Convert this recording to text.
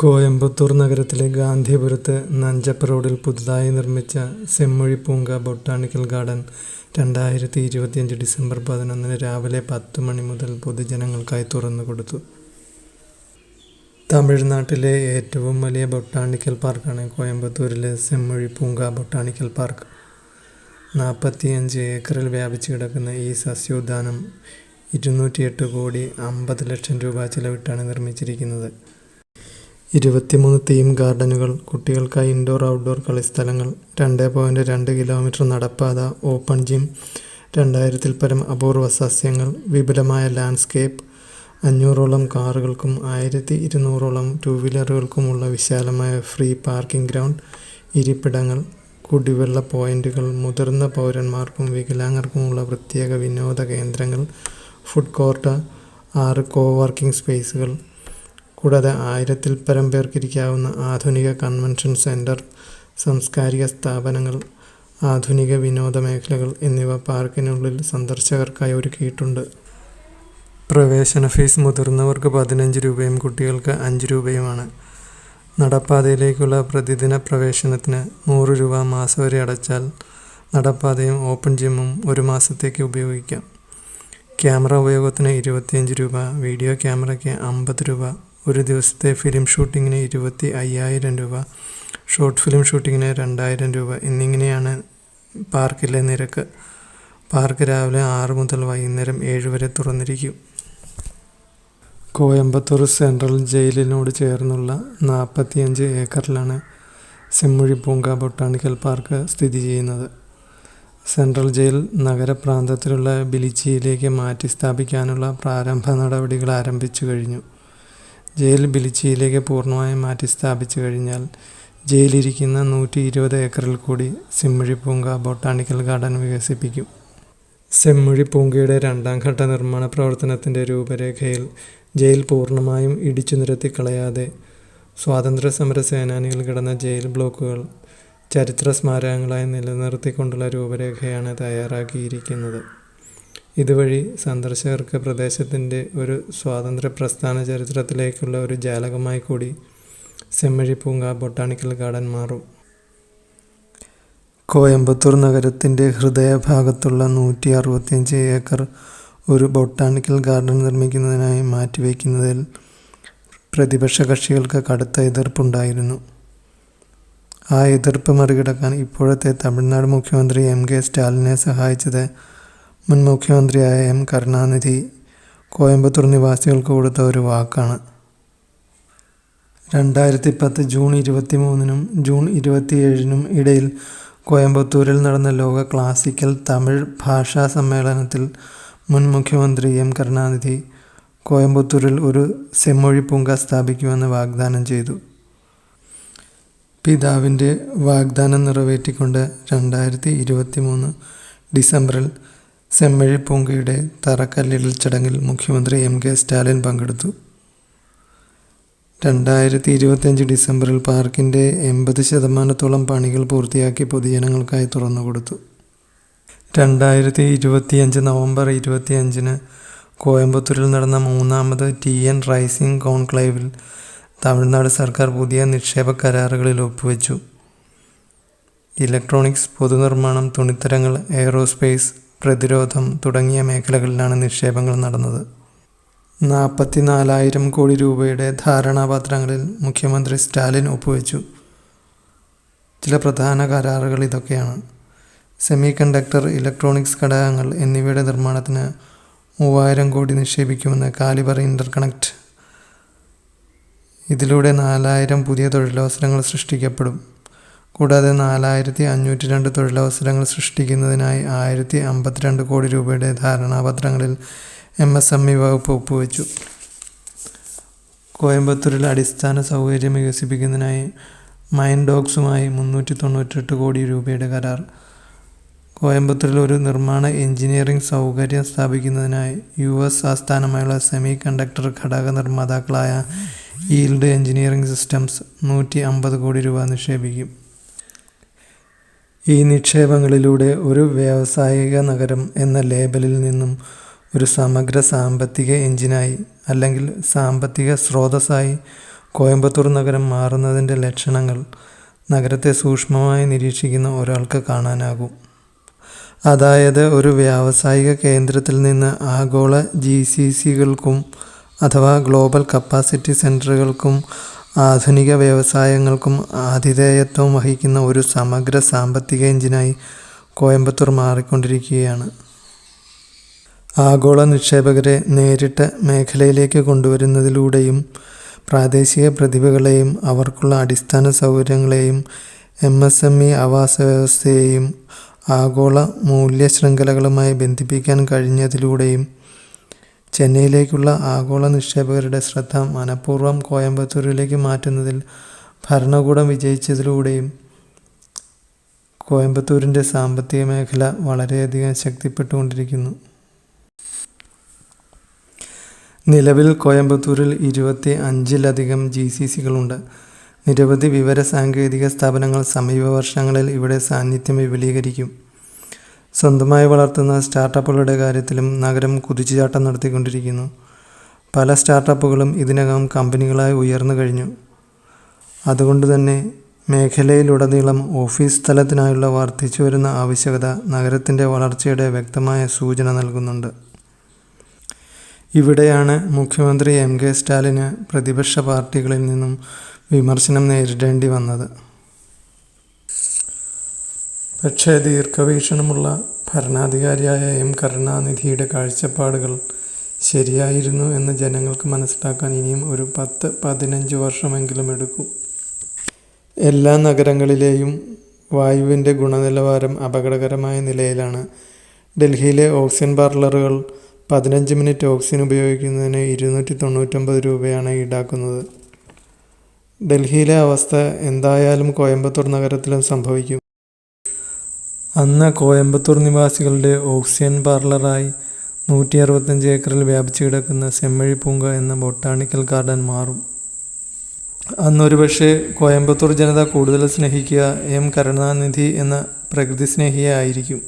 കോയമ്പത്തൂർ നഗരത്തിലെ ഗാന്ധിപുരത്ത് നഞ്ചപ്പ റോഡിൽ പുതുതായി നിർമ്മിച്ച സെമ്മൊഴി പൂങ്ക ബൊട്ടാണിക്കൽ ഗാർഡൻ രണ്ടായിരത്തി ഇരുപത്തിയഞ്ച് ഡിസംബർ പതിനൊന്നിന് രാവിലെ പത്ത് മണി മുതൽ പൊതുജനങ്ങൾക്കായി തുറന്നു കൊടുത്തു തമിഴ്നാട്ടിലെ ഏറ്റവും വലിയ ബൊട്ടാണിക്കൽ പാർക്കാണ് കോയമ്പത്തൂരിലെ സെമ്മൊഴി പൂങ്ക ബൊട്ടാണിക്കൽ പാർക്ക്. നാൽപ്പത്തിയഞ്ച് ഏക്കറിൽ വ്യാപിച്ച് കിടക്കുന്ന ഈ സസ്യോദ്യാനം ഇരുന്നൂറ്റിയെട്ട് കോടി അമ്പത് ലക്ഷം രൂപ ചിലവിട്ടാണ് നിർമ്മിച്ചിരിക്കുന്നത്. ഇരുപത്തിമൂന്ന് തീം ഗാർഡനുകൾ, കുട്ടികൾക്കായി ഇൻഡോർ, ഔട്ട്ഡോർ കളിസ്ഥലങ്ങൾ, രണ്ട് പോയിന്റ് രണ്ട് കിലോമീറ്റർ നടപ്പാത, ഓപ്പൺ ജിം, രണ്ടായിരത്തിൽ പരം അപൂർവ സസ്യങ്ങൾ, വിപുലമായ ലാൻഡ്സ്കേപ്പ്, അഞ്ഞൂറോളം കാറുകൾക്കും ആയിരത്തി ഇരുന്നൂറോളം ടൂവീലറുകൾക്കുമുള്ള വിശാലമായ ഫ്രീ പാർക്കിംഗ് ഗ്രൗണ്ട്, ഇരിപ്പിടങ്ങൾ, കുടിവെള്ള പോയിന്റുകൾ, മുതിർന്ന പൗരന്മാർക്കും വികലാംഗർക്കുമുള്ള പ്രത്യേക വിനോദ കേന്ദ്രങ്ങൾ, ഫുഡ് കോർട്ട്, ആറ് കോ വർക്കിംഗ് സ്പേസുകൾ, കൂടാതെ ആയിരത്തിൽ പരം പേർക്കിരിക്കാവുന്ന ആധുനിക കൺവെൻഷൻ സെന്റർ സാംസ്കാരിക സ്ഥാപനങ്ങൾ, ആധുനിക വിനോദ മേഖലകൾ എന്നിവ പാർക്കിനുള്ളിൽ സന്ദർശകർക്കായി ഒരുക്കിയിട്ടുണ്ട്. പ്രവേശന ഫീസ് മുതിർന്നവർക്ക് പതിനഞ്ച് രൂപയും കുട്ടികൾക്ക് അഞ്ച് രൂപയുമാണ്. നടപ്പാതയിലേക്കുള്ള പ്രതിദിന പ്രവേശനത്തിന് നൂറ് രൂപ മാസം വരെ അടച്ചാൽ നടപ്പാതയും ഓപ്പൺ ജിമ്മും ഒരു മാസത്തേക്ക് ഉപയോഗിക്കാം. ക്യാമറ ഉപയോഗത്തിന് ഇരുപത്തിയഞ്ച് രൂപ, വീഡിയോ ക്യാമറയ്ക്ക് അമ്പത് രൂപ, ഒരു ദിവസത്തെ ഫിലിം ഷൂട്ടിങ്ങിന് ഇരുപത്തി അയ്യായിരം രൂപ, ഷോർട്ട് ഫിലിം ഷൂട്ടിങ്ങിന് രണ്ടായിരം രൂപ എന്നിങ്ങനെയാണ് പാർക്കിലെ നിരക്ക്. പാർക്ക് രാവിലെ ആറ് മുതൽ വൈകുന്നേരം ഏഴ് വരെ തുറന്നിരിക്കും. കോയമ്പത്തൂർ സെൻട്രൽ ജയിലിനോട് ചേർന്നുള്ള നാൽപ്പത്തിയഞ്ച് ഏക്കറിലാണ് സെമ്മൊഴി പൂങ്ക ബൊട്ടാണിക്കൽ പാർക്ക് സ്ഥിതി ചെയ്യുന്നത്. സെൻട്രൽ ജയിൽ നഗരപ്രാന്തത്തിലുള്ള ബിലിച്ചിയിലേക്ക് മാറ്റി സ്ഥാപിക്കാനുള്ള പ്രാരംഭ നടപടികൾ ആരംഭിച്ചു കഴിഞ്ഞു. ജയിൽ ബിലിച്ചിയിലേക്ക് പൂർണമായും മാറ്റിസ്ഥാപിച്ചു കഴിഞ്ഞാൽ ജയിലിരിക്കുന്ന നൂറ്റി ഇരുപത് ഏക്കറിൽ കൂടി സെമ്മൊഴി പൂങ്ക ബൊട്ടാണിക്കൽ ഗാർഡൻ വികസിപ്പിക്കും. സെമ്മൊഴി പൂങ്കയുടെ രണ്ടാം ഘട്ട നിർമ്മാണ പ്രവർത്തനത്തിന്റെ രൂപരേഖയിൽ ജയിൽ പൂർണമായും ഇടിച്ചു നിരത്തിക്കളയാതെ സ്വാതന്ത്ര്യ സ്വാതന്ത്ര്യസമര സേനാനികൾ കിടന്ന ജയിൽ ബ്ലോക്കുകൾ ചരിത്ര സ്മാരകങ്ങളായി നിലനിർത്തിക്കൊണ്ടുള്ള രൂപരേഖയാണ് തയ്യാറാക്കിയിരിക്കുന്നത്. ഇതുവഴി സന്ദർശകർക്ക് പ്രദേശത്തിന്റെ ഒരു സ്വാതന്ത്ര്യ പ്രസ്ഥാന ചരിത്രത്തിലേക്കുള്ള ഒരു ജാലകമായി കൂടി സെമ്മഴി പൂങ്ക ബൊട്ടാണിക്കൽ ഗാർഡൻ മാറും. കോയമ്പത്തൂർ നഗരത്തിന്റെ ഹൃദയഭാഗത്തുള്ള നൂറ്റി അറുപത്തിയഞ്ച് ഏക്കർ ഒരു ബൊട്ടാണിക്കൽ ഗാർഡൻ നിർമ്മിക്കുന്നതിനായി മാറ്റിവെക്കുന്നതിൽ പ്രതിപക്ഷ കക്ഷികൾക്ക് കടുത്ത എതിർപ്പുണ്ടായിരുന്നു. ആ എതിർപ്പ് മറികടക്കാൻ ഇപ്പോഴത്തെ തമിഴ്നാട് മുഖ്യമന്ത്രി എം. കെ. സ്റ്റാലിനെ സഹായിച്ചത് മുൻ മുഖ്യമന്ത്രിയായ എം. കരുണാനിധി കോയമ്പത്തൂർ നിവാസികൾക്ക് കൊടുത്ത ഒരു വാക്കാണ്. രണ്ടായിരത്തി പത്ത് ജൂൺ ഇരുപത്തി മൂന്നിനും ജൂൺ ഇരുപത്തിയേഴിനും ഇടയിൽ കോയമ്പത്തൂരിൽ നടന്ന ലോക ക്ലാസിക്കൽ തമിഴ് ഭാഷാ സമ്മേളനത്തിൽ മുൻ മുഖ്യമന്ത്രി എം. കരുണാനിധി കോയമ്പത്തൂരിൽ ഒരു സെമ്മൊഴി പൂങ്ക സ്ഥാപിക്കുമെന്ന് വാഗ്ദാനം ചെയ്തു. പിതാവിന്റെ വാഗ്ദാനം നിറവേറ്റിക്കൊണ്ട് രണ്ടായിരത്തി ഇരുപത്തി മൂന്ന് ഡിസംബറിൽ സെമ്മൊഴി പൂങ്കയുടെ തറക്കല്ലിടൽ ചടങ്ങിൽ മുഖ്യമന്ത്രി എം. കെ. സ്റ്റാലിൻ പങ്കെടുത്തു. രണ്ടായിരത്തി ഇരുപത്തിയഞ്ച് ഡിസംബറിൽ പാർക്കിന്റെ എൺപത് ശതമാനത്തോളം പണികൾ പൂർത്തിയാക്കി പൊതുജനങ്ങൾക്കായി തുറന്നുകൊടുത്തു. രണ്ടായിരത്തി ഇരുപത്തിയഞ്ച് നവംബർ ഇരുപത്തിയഞ്ചിന് കോയമ്പത്തൂരിൽ നടന്ന മൂന്നാമത് ടി. എൻ. റൈസിംഗ് കോൺക്ലേവിൽ തമിഴ്നാട് സർക്കാർ പുതിയ നിക്ഷേപ കരാറുകളിൽ ഒപ്പുവെച്ചു ഇലക്ട്രോണിക്സ്, പൊതുനിർമ്മാണം, തുണിത്തരങ്ങൾ, എയ്റോസ്പേസ്, പ്രതിരോധം തുടങ്ങിയ മേഖലകളിലാണ് നിക്ഷേപങ്ങൾ നടന്നത്. നാൽപ്പത്തി നാലായിരം കോടി രൂപയുടെ ധാരണാപത്രങ്ങളിൽ മുഖ്യമന്ത്രി സ്റ്റാലിൻ ഒപ്പുവെച്ചു ചില പ്രധാന കരാറുകൾ ഇതൊക്കെയാണ്. സെമി കണ്ടക്ടർ ഇലക്ട്രോണിക്സ് ഘടകങ്ങൾ എന്നിവയുടെ നിർമ്മാണത്തിന് മൂവായിരം കോടി നിക്ഷേപിക്കുമെന്ന് കാലിബർ ഇന്റർകണക്റ്റ് ഇതിലൂടെ നാലായിരം പുതിയ തൊഴിലവസരങ്ങൾ സൃഷ്ടിക്കപ്പെടും. കൂടാതെ നാലായിരത്തി അഞ്ഞൂറ്റി രണ്ട് തൊഴിലവസരങ്ങൾ സൃഷ്ടിക്കുന്നതിനായി ആയിരത്തി അമ്പത്തിരണ്ട് കോടി രൂപയുടെ ധാരണാപത്രങ്ങളിൽ എം. എസ്. എം. ഇ വകുപ്പ് ഒപ്പുവെച്ചു കോയമ്പത്തൂരിൽ അടിസ്ഥാന സൗകര്യം വികസിപ്പിക്കുന്നതിനായി മൈൻഡോക്സുമായി മുന്നൂറ്റി തൊണ്ണൂറ്റെട്ട് കോടി രൂപയുടെ കരാർ. കോയമ്പത്തൂരിൽ ഒരു നിർമ്മാണ എഞ്ചിനീയറിംഗ് സൗകര്യം സ്ഥാപിക്കുന്നതിനായി യു. എസ്. ആസ്ഥാനമായുള്ള സെമി കണ്ടക്ടർ ഘടക നിർമ്മാതാക്കളായ ഈൽഡ് എഞ്ചിനീയറിംഗ് സിസ്റ്റംസ് നൂറ്റി അമ്പത് കോടി രൂപ നിക്ഷേപിക്കും. ഈ നിക്ഷേപങ്ങളിലൂടെ ഒരു വ്യാവസായിക നഗരം എന്ന ലേബലിൽ നിന്നും ഒരു സമഗ്ര സാമ്പത്തിക എഞ്ചിനായി അല്ലെങ്കിൽ സാമ്പത്തിക സ്രോതസ്സായി കോയമ്പത്തൂർ നഗരം മാറുന്നതിന്റെ ലക്ഷണങ്ങൾ നഗരത്തെ സൂക്ഷ്മമായി നിരീക്ഷിക്കുന്ന ഒരാൾക്ക് കാണാനാകും. അതായത് ഒരു വ്യാവസായിക കേന്ദ്രത്തിൽ നിന്ന് ആഗോള ജി സി സികൾക്കും അഥവാ ഗ്ലോബൽ കപ്പാസിറ്റി സെന്ററുകൾക്കും ആധുനിക വ്യവസായങ്ങൾക്കും ആതിഥേയത്വം വഹിക്കുന്ന ഒരു സമഗ്ര സാമ്പത്തിക എഞ്ചിനായി കോയമ്പത്തൂർ മാറിക്കൊണ്ടിരിക്കുകയാണ്. ആഗോള നിക്ഷേപകരെ നേരിട്ട് മേഖലയിലേക്ക് കൊണ്ടുവരുന്നതിലൂടെയും പ്രാദേശിക പ്രതിഭകളെയും അവർക്കുള്ള അടിസ്ഥാന സൗകര്യങ്ങളെയും എം എസ് എം ഇ ആവാസ വ്യവസ്ഥയെയും ആഗോള മൂല്യ ശൃംഖലകളുമായി ബന്ധിപ്പിക്കാൻ കഴിഞ്ഞതിലൂടെയും ചെന്നൈയിലേക്കുള്ള ആഗോള നിക്ഷേപകരുടെ ശ്രദ്ധ മനഃപൂർവം കോയമ്പത്തൂരിലേക്ക് മാറ്റുന്നതിൽ ഭരണകൂടം വിജയിച്ചതിലൂടെയും കോയമ്പത്തൂരിന്റെ സാമ്പത്തിക മേഖല വളരെയധികം ശക്തിപ്പെട്ടുകൊണ്ടിരിക്കുന്നു. നിലവിൽ കോയമ്പത്തൂരിൽ ഇരുപത്തി അഞ്ചിലധികം ജി സി സികളുണ്ട്. നിരവധി വിവര സാങ്കേതിക സ്ഥാപനങ്ങൾ സമീപ വർഷങ്ങളിൽ ഇവിടെ സാന്നിധ്യം വിപുലീകരിക്കും. സ്വന്തമായി വളർത്തുന്ന സ്റ്റാർട്ടപ്പുകളുടെ കാര്യത്തിലും നഗരം കുതിച്ചുചാട്ടം നടത്തിക്കൊണ്ടിരിക്കുന്നു. പല സ്റ്റാർട്ടപ്പുകളും ഇതിനകം കമ്പനികളായി ഉയർന്നു കഴിഞ്ഞു. അതുകൊണ്ട് തന്നെ മേഖലയിലുടനീളം ഓഫീസ് സ്ഥലത്തിനായുള്ള വർദ്ധിച്ചു വരുന്ന ആവശ്യകത നഗരത്തിന്റെ വളർച്ചയുടെ വ്യക്തമായ സൂചന നൽകുന്നുണ്ട്. ഇവിടെയാണ് മുഖ്യമന്ത്രി എം കെ സ്റ്റാലിന് പ്രതിപക്ഷ പാർട്ടികളിൽ നിന്നും വിമർശനം നേരിടേണ്ടി വന്നത്. പക്ഷേ ദീർഘവീക്ഷണമുള്ള ഭരണാധികാരിയായ എം. കരുണാനിധിയുടെ കാഴ്ചപ്പാടുകൾ ശരിയായിരുന്നു എന്ന് ജനങ്ങൾക്ക് മനസ്സിലാക്കാൻ ഇനിയും ഒരു പത്ത് പതിനഞ്ച് വർഷമെങ്കിലും എടുക്കും. എല്ലാ നഗരങ്ങളിലെയും വായുവിന്റെ ഗുണനിലവാരം അപകടകരമായ നിലയിലാണ്. ഡൽഹിയിലെ ഓക്സിജൻ പാർലറുകൾ പതിനഞ്ച് മിനിറ്റ് ഓക്സിജൻ ഉപയോഗിക്കുന്നതിന് ഇരുന്നൂറ്റി തൊണ്ണൂറ്റൊമ്പത് രൂപയാണ് ഈടാക്കുന്നത്. ഡൽഹിയിലെ അവസ്ഥ എന്തായാലും കോയമ്പത്തൂർ നഗരത്തിലും സംഭവിക്കും. അന്ന് കോയമ്പത്തൂർ നിവാസികളുടെ ഓക്സിജൻ പാർലറായി നൂറ്റി അറുപത്തഞ്ച് ഏക്കറിൽ വ്യാപിച്ചു കിടക്കുന്ന സെമ്മഴി പൂങ്ക എന്ന ബൊട്ടാണിക്കൽ ഗാർഡൻ മാറും. അന്നൊരു പക്ഷേ കോയമ്പത്തൂർ ജനത കൂടുതൽ സ്നേഹിക്കുക എം കരുണാനിധി എന്ന പ്രകൃതി സ്നേഹിയെ ആയിരിക്കും.